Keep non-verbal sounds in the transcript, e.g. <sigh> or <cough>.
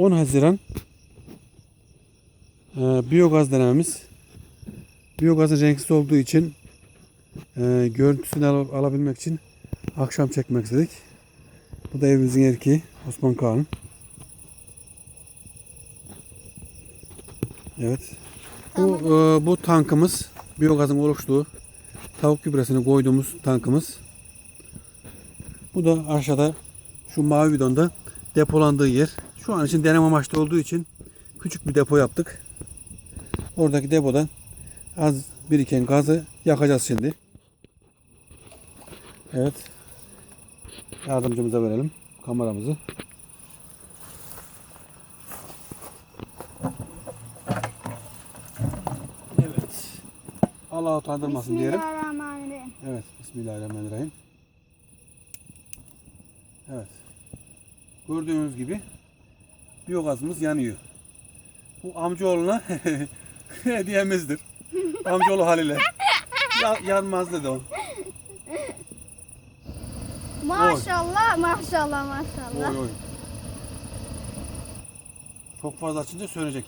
10 Haziran e, biyogaz denememiz. Biyogazın renksiz olduğu için e, görüntüsünü al- alabilmek için akşam çekmek istedik. Bu da evimizin erkeği Osman Kağan. Evet. Bu, e, bu tankımız biyogazın oluştuğu tavuk gübresini koyduğumuz tankımız. Bu da aşağıda şu mavi bidonda depolandığı yer. Şu an için deneme amaçlı olduğu için küçük bir depo yaptık. Oradaki depodan az biriken gazı yakacağız şimdi. Evet. Yardımcımıza verelim kameramızı. Evet. Allah utandırmasın diyelim. Bismillahirrahmanirrahim. Evet. Bismillahirrahmanirrahim. Evet. Gördüğünüz gibi biyogazımız yanıyor. Bu amcaoğluna <laughs> hediyemizdir. Amcaoğlu Halil'e. Ya, yanmaz dedi o. Maşallah, maşallah, maşallah. Oy oy. Çok fazla açınca sönecek.